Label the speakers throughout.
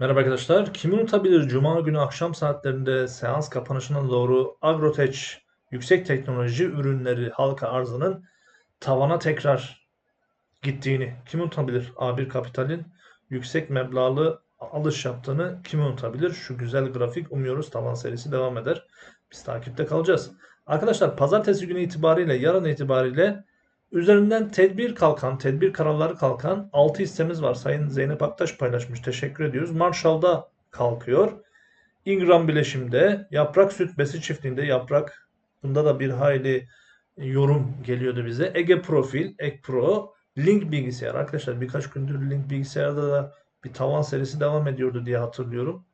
Speaker 1: Merhaba arkadaşlar. Kim unutabilir Cuma günü akşam saatlerinde seans kapanışına doğru Agrotech yüksek teknoloji ürünleri halka arzının tavana tekrar gittiğini kim unutabilir? A1 Kapital'in yüksek meblağlı alış yaptığını kim unutabilir? Şu güzel grafik umuyoruz tavan serisi devam eder. Biz takipte kalacağız. Arkadaşlar pazartesi günü itibariyle yarın itibariyle Üzerinden tedbir kalkan, tedbir kararları kalkan 6 hissemiz var. Sayın Zeynep Aktaş paylaşmış. Teşekkür ediyoruz. Marshall'da kalkıyor. Ingram bileşimde, yaprak süt besi çiftliğinde yaprak. Bunda da bir hayli yorum geliyordu bize. Ege Profil, Ek Pro, Link bilgisayar. Arkadaşlar birkaç gündür Link bilgisayarda da bir tavan serisi devam ediyordu diye hatırlıyorum.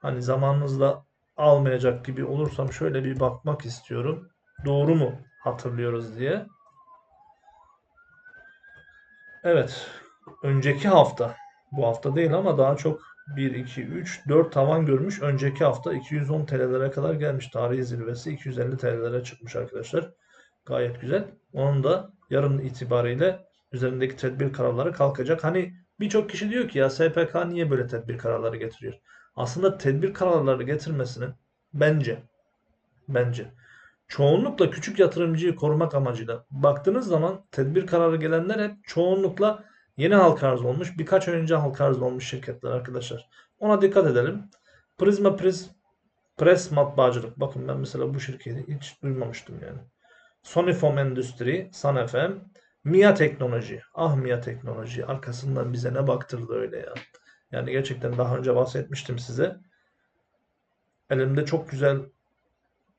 Speaker 1: Hani zamanınızda almayacak gibi olursam şöyle bir bakmak istiyorum. Doğru mu hatırlıyoruz diye. Evet. Önceki hafta. Bu hafta değil ama daha çok 1, 2, 3, 4 tavan görmüş. Önceki hafta 210 TL'lere kadar gelmiş. Tarihi zirvesi 250 TL'lere çıkmış arkadaşlar. Gayet güzel. Onun da yarın itibariyle üzerindeki tedbir kararları kalkacak. Hani birçok kişi diyor ki ya SPK niye böyle tedbir kararları getiriyor? Aslında tedbir kararları getirmesinin bence bence çoğunlukla küçük yatırımcıyı korumak amacıyla baktığınız zaman tedbir kararı gelenler hep çoğunlukla yeni halka arz olmuş, birkaç önce halka arz olmuş şirketler arkadaşlar. Ona dikkat edelim. Prisma Pris Press matbaacılık. Bakın ben mesela bu şirketi hiç duymamıştım yani. Sonifom Endüstri, Sanefem, Mia Teknoloji. Ah Mia Teknoloji. Arkasından bize ne baktırdı öyle ya. Yani gerçekten daha önce bahsetmiştim size. Elimde çok güzel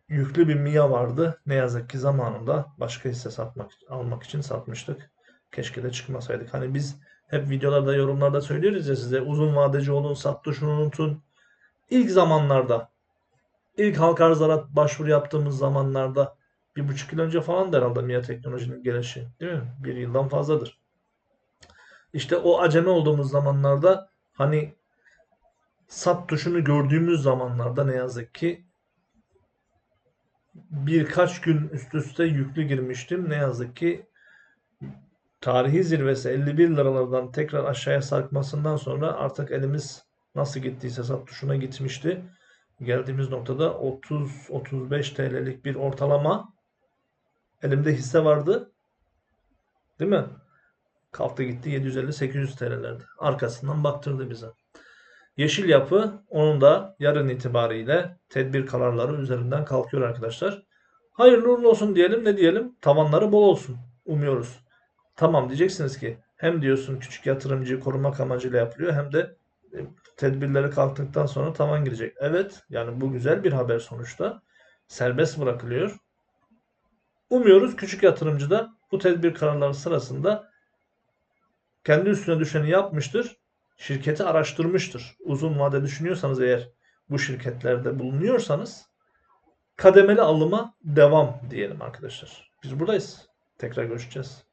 Speaker 1: yüklü bir Mia vardı. Ne yazık ki zamanında başka hisse satmak almak için satmıştık. Keşke de çıkmasaydık. Hani biz hep videolarda, yorumlarda söylüyoruz ya size uzun vadeci olun, sattı şunu unutun. İlk zamanlarda, ilk halka arzlara başvuru yaptığımız zamanlarda bir buçuk yıl önce falan da herhalde MIA teknolojinin gelişi. Değil mi? Bir yıldan fazladır. İşte o aceme olduğumuz zamanlarda hani sat tuşunu gördüğümüz zamanlarda ne yazık ki birkaç gün üst üste yüklü girmiştim. Ne yazık ki tarihi zirvesi 51 liralardan tekrar aşağıya sarkmasından sonra artık elimiz nasıl gittiyse sat tuşuna gitmişti. Geldiğimiz noktada 30-35 TL'lik bir ortalama elimde hisse vardı. Değil mi? Kalktı gitti 750-800 TL'lerdi. Arkasından baktırdı bize. Yeşil yapı onun da yarın itibariyle tedbir kararları üzerinden kalkıyor arkadaşlar. Hayırlı uğurlu olsun diyelim ne diyelim? Tavanları bol olsun. Umuyoruz. Tamam diyeceksiniz ki hem diyorsun küçük yatırımcıyı korumak amacıyla yapılıyor hem de e, tedbirleri kalktıktan sonra tavan girecek. Evet yani bu güzel bir haber sonuçta. Serbest bırakılıyor. Umuyoruz küçük yatırımcı da bu tedbir kararları sırasında kendi üstüne düşeni yapmıştır şirketi araştırmıştır. Uzun vade düşünüyorsanız eğer bu şirketlerde bulunuyorsanız kademeli alıma devam diyelim arkadaşlar. Biz buradayız. Tekrar görüşeceğiz.